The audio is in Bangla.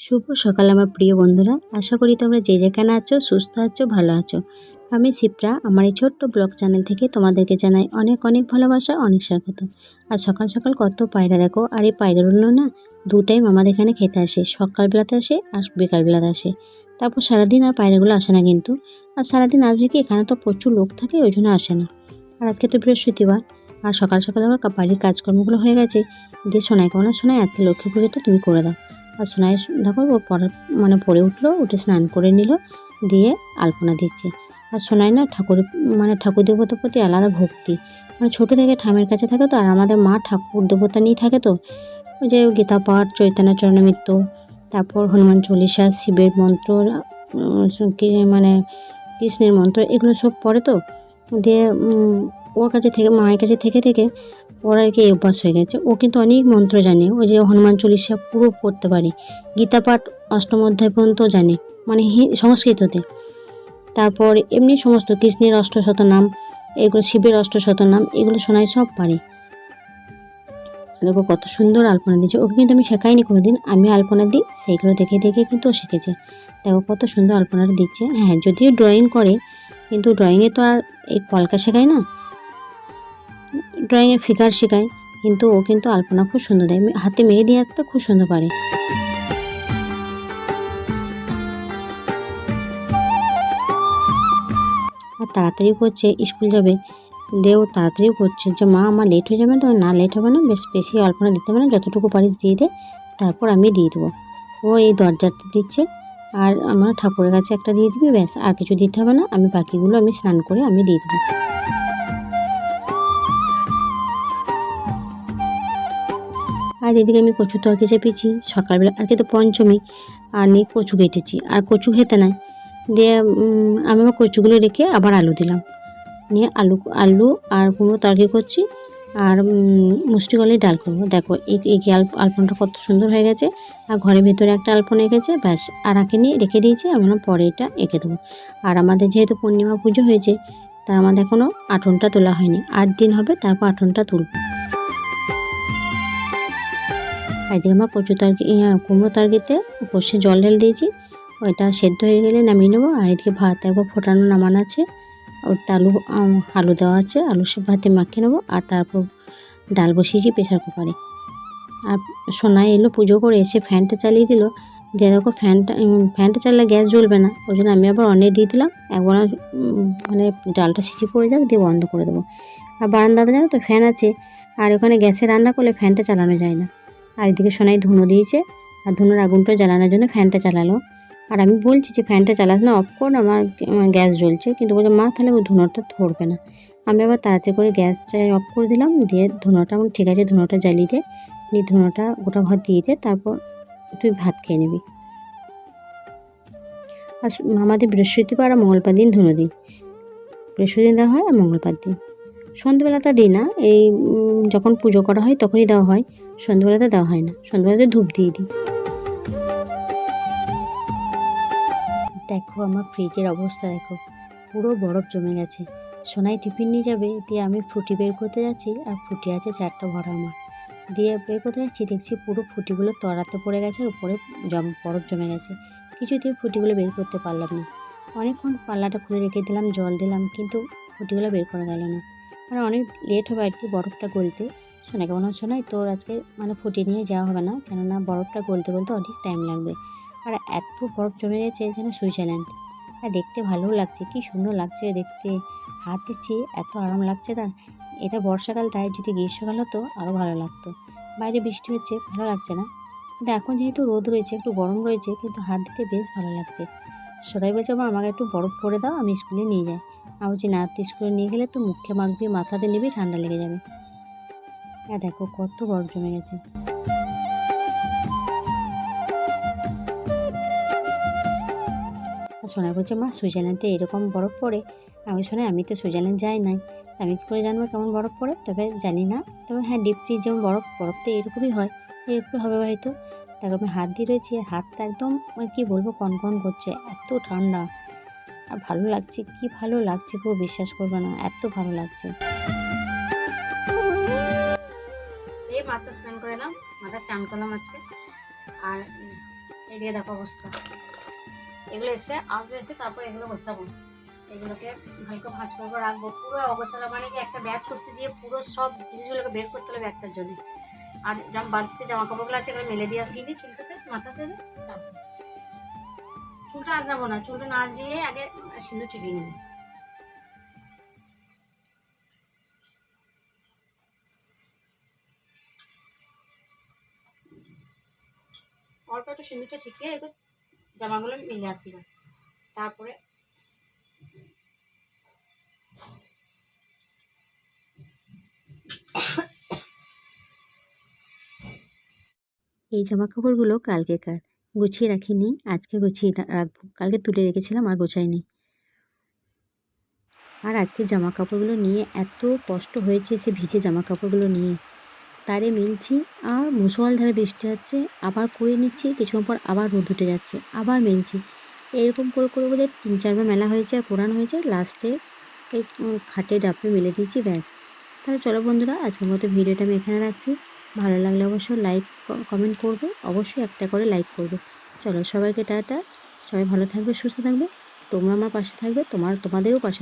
শুভ সকাল আমার প্রিয় বন্ধুরা। আশা করি তোমরা যে যেখানে আছো, সুস্থ আছো, ভালো আছো। আমি শিপ্রা, আমার এই ছোট্ট ব্লগ চ্যানেল থেকে তোমাদেরকে জানাই অনেক অনেক ভালোবাসা, অনেক স্বাগত। আর সকাল সকাল কত পায়রা দেখো, আর এই পায়রাগুলো না দু টাইম আমাদের এখানে খেতে আসে। সকালবেলাতে আসে, আর বিকালবেলাতে আসে। তারপর সারাদিন আর পায়রাগুলো আসে না কিন্তু। আর সারাদিন আসবে কি, এখানে তো প্রচুর লোক থাকে, ওই জন্য আসে না। আর আজকে তো বৃহস্পতিবার, আর সকাল সকাল আমার বাড়ির কাজকর্মগুলো হয়ে গেছে। দিয়ে শোনায় কেমন শোনায় আজকে লক্ষ্মী পুজোটা তুমি করে দাও। আর সোনাই দেখো ও পরে মানে পরে উঠল, উঠে স্নান করে নিল, দিয়ে আলপনা দিচ্ছে। আর সোনাই না ঠাকুর মানে ঠাকুর দেবতার প্রতি আলাদা ভক্তি। মানে ছোটো থেকে ঠামের কাছে থাকে তো, আর আমাদের মা ঠাকুর দেবতা নিয়ে থাকে তো। ওই যে গীতা পাঠ, চৈতন্য চরণমিত্র তারপর হনুমান চল্লিশা, শিবের মন্ত্র মানে কৃষ্ণের মন্ত্র, এগুলো সব পড়ে তো। দিয়ে ওর কাছে থেকে, মায়ের কাছে থেকে থেকে ওর আর কি অভ্যাস হয়ে গেছে। ও কিন্তু অনেক মন্ত্র জানে। ও যে হনুমান চল্লিশা পুরো পড়তে পারে। গীতা পাঠ অষ্টম অধ্যায় পর্যন্ত জানে। মানে সংস্কৃততে। তারপর এমনি সমস্ত কৃষ্ণের অষ্টশত নাম, এগুলো শিবের অষ্টশত নাম, এগুলো শোনাই সব পারে। দেখো কত সুন্দর আলপনা দিচ্ছে ওকে কিন্তু আমি শেখাইনি কোনো দিন আমি আলপনা দিই, সেইগুলো দেখে দেখে কিন্তু ও শিখেছে। দেখো কত সুন্দর আলপনাটা দিচ্ছে। হ্যাঁ যদিও ড্রয়িং করে, কিন্তু ড্রয়িংয়ে তো আর এই কলকা শেখায় না। ড্রয়িংয়ে ফিগার শেখায়, কিন্তু ও কিন্তু আলপনা খুব সুন্দর দেয়। হাতে মেহেদি আঁকতে খুব সুন্দর পারে। আর তাড়াতাড়ি করছে, স্কুল যাবে। দেও তাড়াতাড়িও করছে যে, মা, আমার লেট হয়ে যাবে তো? না লেট হবে না, বেশ, বেশি অল্পনা দিতে হবে না, যতটুকু পারিস দিয়ে দে, তারপর আমি দিয়ে দেবো। ও এই দরজাতে দিচ্ছে, আর আমার ঠাকুরের কাছে একটা দিয়ে দিবি, ব্যাস, আর কিছু দিতে হবে না, আমি বাকিগুলো আমি স্নান করে আমি দিয়ে দেবো। আর এদিকে আমি কচু তরকি চেপেছি। সকালবেলা, আজকে তো পঞ্চমী, আর নিয়ে কচু কেটেছি। আর কচু খেতে নাই। দিয়ে আমি আমার কচুগুলো রেখে আবার আলু দিলাম। নিয়ে আলু আলু আর কুমড়ো তরকারি করছি। আর মুষ্টি কলাই ডাল করব। দেখো, এই এই আল- আলপনাটা কত সুন্দর হয়ে গেছে। আর ঘরের ভেতরে একটা আলপনা এঁকেছে, ব্যাস। আর আঁকে নিয়ে রেখে দিয়েছি আমরা পরে এটা এঁকে দেবো। আর আমাদের যেহেতু পূর্ণিমা পুজো হয়েছে, তা আমাদের এখনও আঠনটা তোলা হয়নি। আট দিন হবে, তারপর আঠনটা তুলব। আর এদিকে আমার কচু তরকি কুমড়ো তরকিতে কষে জল ঢেলে দিয়েছি। ওইটা সেদ্ধ হয়ে গেলে নামিয়ে নেব। আর এদিকে ভাত একবার ফোটানো নামানো আছে। ওটা আলু আলু দেওয়া আছে। আলু সব ভাতে মাখিয়ে নেব। আর তারপর ডাল বসিয়েছি প্রেশার কুকারে। আর সোনায় এলো পুজো করে এসে ফ্যানটা চালিয়ে দিল। দিয়ে দেখো ফ্যানটা ফ্যানটা চাললে গ্যাস জ্বলবে না। ওই জন্য আমি আবার অনেক দিয়ে দিলাম। একবার মানে ডালটা সিটি পড়ে যাক, দিয়ে বন্ধ করে দেবো। আর বারান্দাতে জানো তো ফ্যান আছে। আর ওখানে গ্যাসে রান্না করলে ফ্যানটা চালানো যায় না। আর এদিকে সোনাই ধুনো দিয়েছে আর ধুনোর আগুনটা জ্বালানোর জন্য ফ্যানটা চালালো। আর আমি বলছি যে, ফ্যানটা চালাস না অফ কর আমার গ্যাস জ্বলছে। কিন্তু বলছে, মা, তাহলে ওই ধুনোটা ধরবে না। আমি আবার তাড়াতাড়ি করে গ্যাসটা অফ করে দিলাম, দিয়ে ধুনোটা আমার ঠিক আছে, ধুনোটা জ্বালিয়ে দে। দিয়ে ধুনোটা গোটা ভাত দিয়ে দে, তারপর তুই ভাত খেয়ে নিবি। আর আমাদের বৃহস্পতিবার আর মঙ্গলবার দিন ধুনো দিন। বৃহস্পতি দিন দেওয়া হয় আর মঙ্গলবার দিন। সন্ধ্যেবেলাটা দিই না, এই যখন পুজো করা হয় তখনই দেওয়া হয়। সন্ধ্যেবেলাতে দেওয়া হয় না, সন্ধ্যেবেলাতে ধূপ দিয়ে দিই। দেখো আমার ফ্রিজের অবস্থা, দেখো, পুরো বরফ জমে গেছে। সোনাই টিফিন নিয়ে যাবে, দিয়ে আমি ফুটি বের করতে যাচ্ছি, আর ফুটি আছে চারটা ভরা আমার। দিয়ে বের করতে যাচ্ছি, দেখছি পুরো ফুটিগুলো তরাতে পড়ে গেছে, উপরে জম, বরফ জমে গেছে। কিছুতেই ফুটিগুলো বের করতে পারলাম না। অনেকক্ষণ পাল্লাটা খুলে রেখে দিলাম, জল দিলাম, কিন্তু ফুটিগুলো বের করা গেল না। মানে অনেক লেট হবে আর কি বরফটা গলতে। সোনাকে মনে হচ্ছে শোনাই তোর আজকে মানে ফুটি নিয়ে যাওয়া হবে না, কেননা বরফটা গলতে গলতে অনেক টাইম লাগবে। আর এত বরফ জমে গেছে যেন সুইজারল্যান্ড আর দেখতে ভালোও লাগছে, কি সুন্দর লাগছে দেখতে। হাত দিচ্ছি, এত আরাম লাগছে না। এটা বর্ষাকাল, তাই যদি গ্রীষ্মকাল হতো আরও ভালো লাগতো। বাইরে বৃষ্টি হচ্ছে, ভালো লাগছে না। কিন্তু এখন যেহেতু রোদ রয়েছে, একটু গরম রয়েছে, কিন্তু হাত দিতে বেশ ভালো লাগছে। সবাই বলছে আমার আমাকে একটু বরফ করে দাও, আমি স্কুলে নিয়ে যাই। আমি বলছি না তুই স্কুলে নিয়ে গেলে তো মুখে মাখবি মাথাতে নিবি, ঠান্ডা লেগে যাবে। হ্যাঁ দেখো, কত বরফ জমে গেছে। সোনাই বলছে, মা, সুইজারল্যান্ডে এরকম বরফ পড়ে? আমি শোনে আমি তো সুইজারল্যান্ড যাই নাই। আমি কী করে জানব কেমন বরফ পড়ে? তবে জানি না। তবে হ্যাঁ ডিপ যেমন বরফ বরফ তো এরকমই হয়। এরকমই হবে হয়তো। দেখো, আমি হাত দিয়ে রয়েছি, হাতটা একদম মানে কী বলব, কনকন করছে, এত ঠান্ডা। আর ভালো লাগছে? কি ভালো লাগছে পুরো বিশ্বাস করবে না, এত ভালো লাগছে। এই মাত্র স্নান করে এলাম মাথা চান করলাম আজকে। আর এই দিয়ে দেখো অবস্থা। এগুলো এসে আসবে এসে তারপর এগুলো গোছাবো। এগুলোকে হালকা ভাঁজ করব, রাখব। পুরো অগোছালো মানে কি একটা ব্যাগ খুঁজতে দিয়ে পুরো সব জিনিসগুলোকে বের করতে হবে ব্যাগটার জন্য। আর জামা বাড়িতে জামা কাপড়গুলো আছে, এগুলো মেলে দিয়ে আসলি চুলটাতে মাথাতে তারপর। চুলটা আজরাবো না চুলটা না আজরিয়ে আগে সিঁদুর চিবিয়ে নেব। অল্প একটু সিঁদুরটা ছিটিয়ে একটু জামাগুলো মিলে আসিল। তারপরে এই জামা কাপড়গুলো কালকেকার। গুছিয়ে রাখিনি, আজকে গুছিয়ে রাখব। কালকে তুলে রেখেছিলাম, আর গোছাইনি। আর আজকে জামা কাপড়গুলো নিয়ে এত কষ্ট হয়েছে সে ভিজে জামা কাপড়গুলো নিয়ে। তারে মিলছি, আর মুসলধারে বৃষ্টি হচ্ছে, আবার করে নিচ্ছি, কিছুক্ষণ পর আবার রোদ উঠে যাচ্ছে, আবার মেলছি। এরকম করে করে বোধহয় তিন, চারবার মেলা হয়েছে আর কোরান হয়েছে, লাস্টে এই খাটে ডাপে মেলে দিয়েছি, ব্যাস। তাহলে চলো বন্ধুরা, আজকের মতো ভিডিওটা আমি এখানে রাখছি। ভালো লাগলে অবশ্যই লাইক কমেন্ট করবে। অবশ্যই একটা করে লাইক করবে। চলো সবাইকে টাটা। সবাই ভালো থাকবে, সুস্থ থাকবে। তোমরা আমার পাশে থাকবে, তোমার, তোমাদেরও পাশে